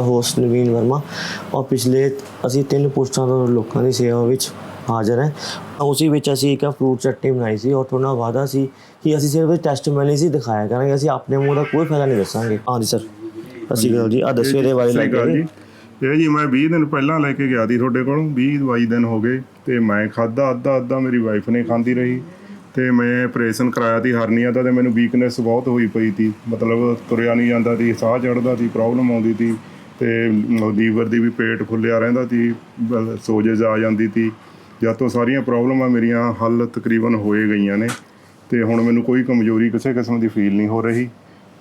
Host ਨਵੀਨ ਵਰਮਾ। ਔਰ ਪਿਛਲੇ ਅਸੀਂ ਤਿੰਨ ਪੁਸਤਾਂ ਤੋਂ ਲੋਕਾਂ ਦੀ ਸੇਵਾ ਵਿੱਚ ਹਾਜ਼ਰ ਹੈ। ਉਸੇ ਵਿੱਚ ਅਸੀਂ ਇੱਕ ਫਰੂਟ ਚਟਨੀ ਬਣਾਈ ਸੀ ਔਰ ਤੁਹਾਡਾ ਵਾਅਦਾ ਸੀ ਕਿ ਅਸੀਂ ਸਿਰਫ ਟੈਸਟਮਨੀ ਸੀ ਦਿਖਾਇਆ ਕਰਾਂਗੇ। ਅਸੀਂ ਆਪਣੇ ਮੂੰਹ ਦਾ ਕੋਈ ਫਾਇਦਾ ਨਹੀਂ ਦੱਸਾਂਗੇ। ਹਾਂਜੀ ਸਰ ਅਸੀਂ ਗੱਲ ਜੀ ਆ ਦੱਸਿਓ ਇਹਦੇ ਬਾਰੇ ਲੱਗੇ ਜੀ। ਇਹ ਜੀ ਮੈਂ 20 ਦਿਨ ਪਹਿਲਾਂ ਲੈ ਕੇ ਗਿਆ ਸੀ ਤੁਹਾਡੇ ਕੋਲੋਂ। 20 22 ਦਿਨ ਹੋ ਗਏ ਤੇ ਮੈਂ ਖਾਦਾ ਅੱਧਾ ਅੱਧਾ ਮੇਰੀ ਵਾਈਫ ਨੇ ਖਾਂਦੀ ਰਹੀ। ਤੇ ਮੈਂ ਆਪਰੇਸ਼ਨ ਕਰਾਇਆ ਸੀ ਹਰਨੀਆ ਦਾ ਤੇ ਮੈਨੂੰ ਵੀਕਨੈਸ ਬਹੁਤ ਹੋਈ ਪਈ ਸੀ। ਮਤਲਬ ਤੁਰਿਆ ਨਹੀਂ ਜਾਂਦਾ ਸੀ ਸਾਹ ਚੜਦਾ ਸੀ ਪ੍ਰੋਬਲਮ ਆਉਂਦੀ ਸੀ। ਤੇ ਲੀਵਰ ਦੀ ਵੀ ਪੇਟ ਫੁੱਲਿਆ ਰਹਿੰਦਾ ਸੀ ਬ- ਸੋਜਸ ਆ ਜਾਂਦੀ ਸੀ। ਜਦ ਤੋਂ ਸਾਰੀਆਂ ਪ੍ਰੋਬਲਮਾਂ ਮੇਰੀਆਂ ਹੱਲ ਤਕਰੀਬਨ ਹੋਏ ਗਈਆਂ ਨੇ ਤੇ ਹੁਣ ਮੈਨੂੰ ਕੋਈ ਕਮਜ਼ੋਰੀ ਕਿਸੇ ਕਿਸਮ ਦੀ ਫੀਲ ਨਹੀਂ ਹੋ ਰਹੀ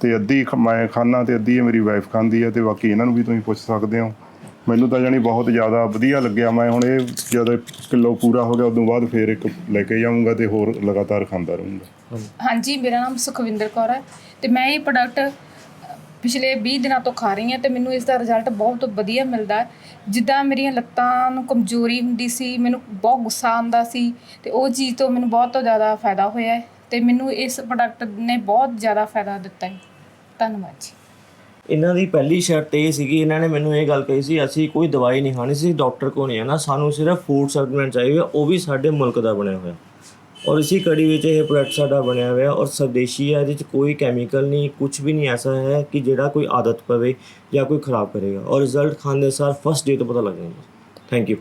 ਤੇ ਅੱਧੀ ਮੈਂ ਖਾਣਾ ਤੇ ਅੱਧੀ ਇਹ ਮੇਰੀ ਵਾਈਫ ਖਾਂਦੀ ਹੈ ਤੇ ਬਾਕੀ ਇਹਨਾਂ ਨੂੰ ਵੀ ਤੁਸੀਂ ਪੁੱਛ ਸਕਦੇ ਹੋ। ਮੈਨੂੰ ਤਾਂ ਜਾਨੀ ਬਹੁਤ ਜ਼ਿਆਦਾ ਵਧੀਆ ਲੱਗਿਆ ਮੈਂ ਹੁਣ ਇਹ ਜਦ ਕਿਲੋ ਪੂਰਾ ਹੋ ਗਿਆ ਉਦੋਂ ਬਾਅਦ ਫੇਰ ਇੱਕ ਲੈ ਕੇ ਜਾਊਂਗਾ ਤੇ ਹੋਰ ਲਗਾਤਾਰ ਖਾਂਦਾ ਰਹੂੰਗਾ। ਹਾਂਜੀ, ਮੇਰਾ ਨਾਮ ਸੁਖਵਿੰਦਰ ਕੌਰ ਹੈ ਤੇ ਮੈਂ ਇਹ ਪ੍ਰੋਡਕਟ ਪਿਛਲੇ 20 ਦਿਨਾਂ ਤੋਂ ਖਾ ਰਹੀ ਹਾਂ ਤੇ ਮੈਨੂੰ ਇਸ ਦਾ ਰਿਜ਼ਲਟ ਬਹੁਤ ਵਧੀਆ ਮਿਲਦਾ ਜਿੱਦਾਂ ਮੇਰੀਆਂ ਲੱਤਾਂ ਨੂੰ ਕਮਜ਼ੋਰੀ ਹੁੰਦੀ ਸੀ, ਮੈਨੂੰ ਬਹੁਤ ਗੁੱਸਾ ਆਉਂਦਾ ਸੀ ਤੇ ਉਹ ਚੀਜ਼ ਤੋਂ ਮੈਨੂੰ ਬਹੁਤ ਜ਼ਿਆਦਾ ਫਾਇਦਾ ਹੋਇਆ ਹੈ ਤੇ ਮੈਨੂੰ ਇਸ ਪ੍ਰੋਡਕਟ ਨੇ ਬਹੁਤ ਜ਼ਿਆਦਾ ਫਾਇਦਾ ਦਿੱਤਾ ਹੈ। ਧੰਨਵਾਦ ਜੀ। ਇਹਨਾਂ ਦੀ ਪਹਿਲੀ ਸ਼ਰਤ ਇਹ ਸੀਗੀ, ਇਹਨਾਂ ਨੇ ਮੈਨੂੰ ਇਹ ਗੱਲ ਕਹੀ ਸੀ, ਅਸੀਂ ਕੋਈ ਦਵਾਈ ਨਹੀਂ ਖਾਣੀ ਸੀ ਡਾਕਟਰ ਕੋਲ ਨਹੀਂ ਆਣਾ ਸਾਨੂੰ ਸਿਰਫ ਫੂਡ ਸਪਲੀਮੈਂਟ ਚਾਹੀਦਾ ਉਹ ਵੀ ਸਾਡੇ ਮੁਲਕ ਦਾ ਬਣਿਆ ਹੋਇਆ। ਔਰ ਇਸੇ ਕੜੀ ਵਿੱਚ ਇਹ ਪ੍ਰੋਡਕਟ ਸਾਡਾ ਬਣਿਆ ਹੋਇਆ ਔਰ ਸਵਦੇਸ਼ੀ ਹੈ, ਇਹਦੇ ਵਿੱਚ ਕੋਈ ਕੈਮੀਕਲ ਨਹੀਂ ਕੁਝ ਵੀ ਨਹੀਂ ਐਸਾ ਹੈ ਕਿ ਜਿਹੜਾ ਕੋਈ ਆਦਤ ਪਵੇ ਜਾਂ ਕੋਈ ਖਰਾਬ ਕਰੇਗਾ। ਔਰ ਰਿਜ਼ਲਟ ਖਾਣ ਦੇ ਸਾਰ ਫਸਟ ਡੇ ਤੋਂ ਪਤਾ ਲੱਗ ਜਾਂਦਾ ਥੈਂਕ ਯੂ